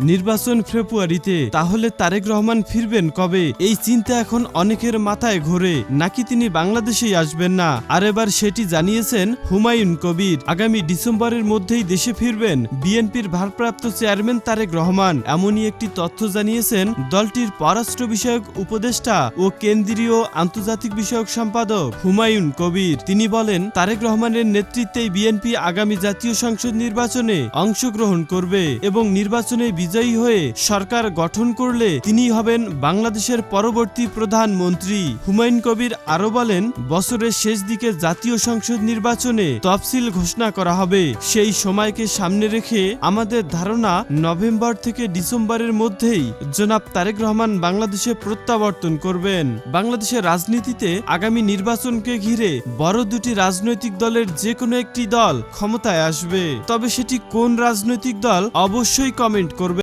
নির্বাচন ফেব্রুয়ারিতে, তাহলে তারেক রহমান ফিরবেন কবে? এই চিন্তা এখন অনেকের মাথায় ঘোরে। নাকি তিনি বাংলাদেশেই আসবেন না? আর এবার সেটি জানিয়েছেন হুমায়ুন কবির। আগামী ডিসেম্বরের মধ্যেই দেশে ফিরবেন বিএনপির ভারপ্রাপ্ত চেয়ারম্যান তারেক রহমান। এমনই একটি তথ্য জানিয়েছেন দলটির পররাষ্ট্র বিষয়ক উপদেষ্টা ও কেন্দ্রীয় আন্তর্জাতিক বিষয়ক সম্পাদক হুমায়ুন কবির। তিনি বলেন, তারেক রহমানের নেতৃত্বেই বিএনপি আগামী জাতীয় সংসদ নির্বাচনে অংশগ্রহণ করবে এবং নির্বাচনে বিজয়ী হয়ে সরকার গঠন করলে তিনি হবেন বাংলাদেশের পরবর্তী প্রধানমন্ত্রী। হুমায়ুন কবির আরও বলেন, বছরের শেষ দিকে জাতীয় সংসদ নির্বাচনে তফসিল ঘোষণা করা হবে। সেই সময়কে সামনে রেখে আমাদের ধারণা নভেম্বর থেকে ডিসেম্বরের মধ্যেই জনাব তারেক রহমান বাংলাদেশে প্রত্যাবর্তন করবেন। বাংলাদেশের রাজনীতিতে আগামী নির্বাচনকে ঘিরে বড় দুটি রাজনৈতিক দলের যে কোনো একটি দল ক্ষমতায় আসবে। তবে সেটি কোন রাজনৈতিক দল অবশ্যই কমেন্ট করবেন